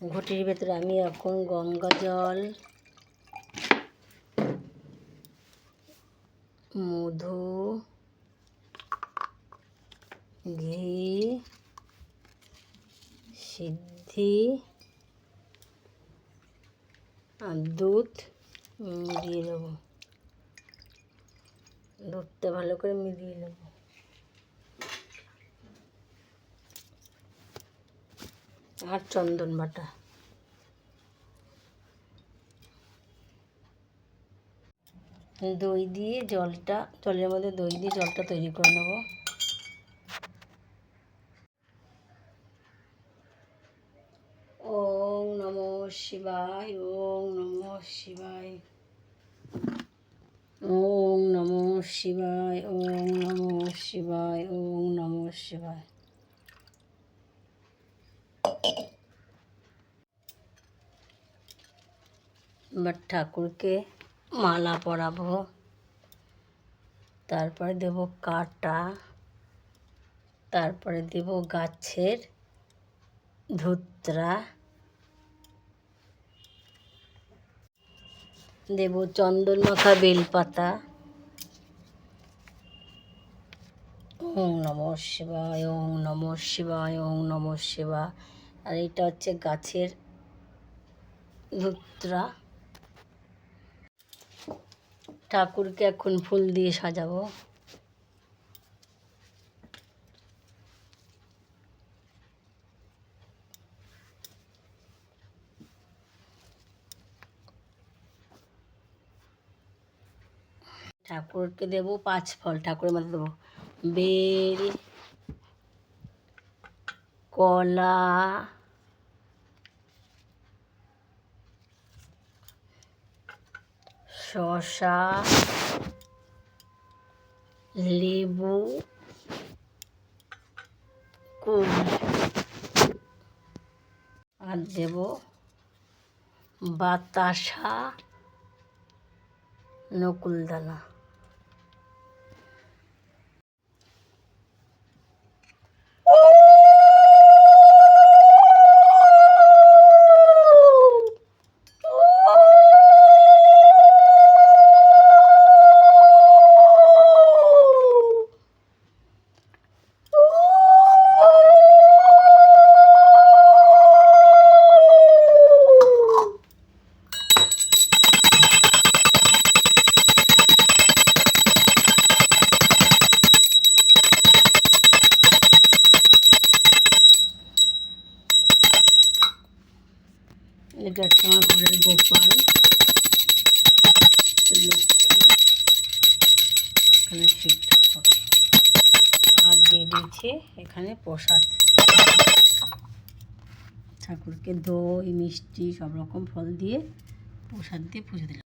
ঘটির ভেতরে আমি এখন গঙ্গা জল, মধু, ঘি, সিদ্ধি, আর দুধ মিলিয়ে নেব দুধটা ভালো করে মিলিয়ে নেব। আর চন্দন বাটা। দই দিয়ে জলটা, জলের মধ্যে দই দিয়ে জলটা তৈরি করে নেব। ওম নমো শিবায়, ওম নমো শিবায়। ওম নমো শিবায়, ওম নমো শিবায়, ওম নমো শিবায়। এবার ঠাকুরকে মালা পরাবো। তারপরে দেব কাটা। তারপরে দেব গাছের ধুত্রা। দেব চন্দন মাখা বেলপাতা। ওং নম শিবায় ওং নম শিবায় ওং নম শিবা আর এটা হচ্ছে গাছের ধুত্রা। ঠাকুরকে এখন ফুল দিয়ে সাজাবো। ঠাকুরকে দেবো পাঁচ ফল ঠাকুরের মাথায় দেবো। বেল কলা শসা লেবু কুল আর দেব বাতাসা নকুলদানা। এটা হচ্ছে আমার ঘরের গোপাল। এখানে শিব ঠাকুর আর দিয়ে দিয়েছে এখানে প্রসাদ। ঠাকুরকে দই, মিষ্টি, সব রকম ফল দিয়ে প্রসাদ দিয়ে পুজো দিলাম।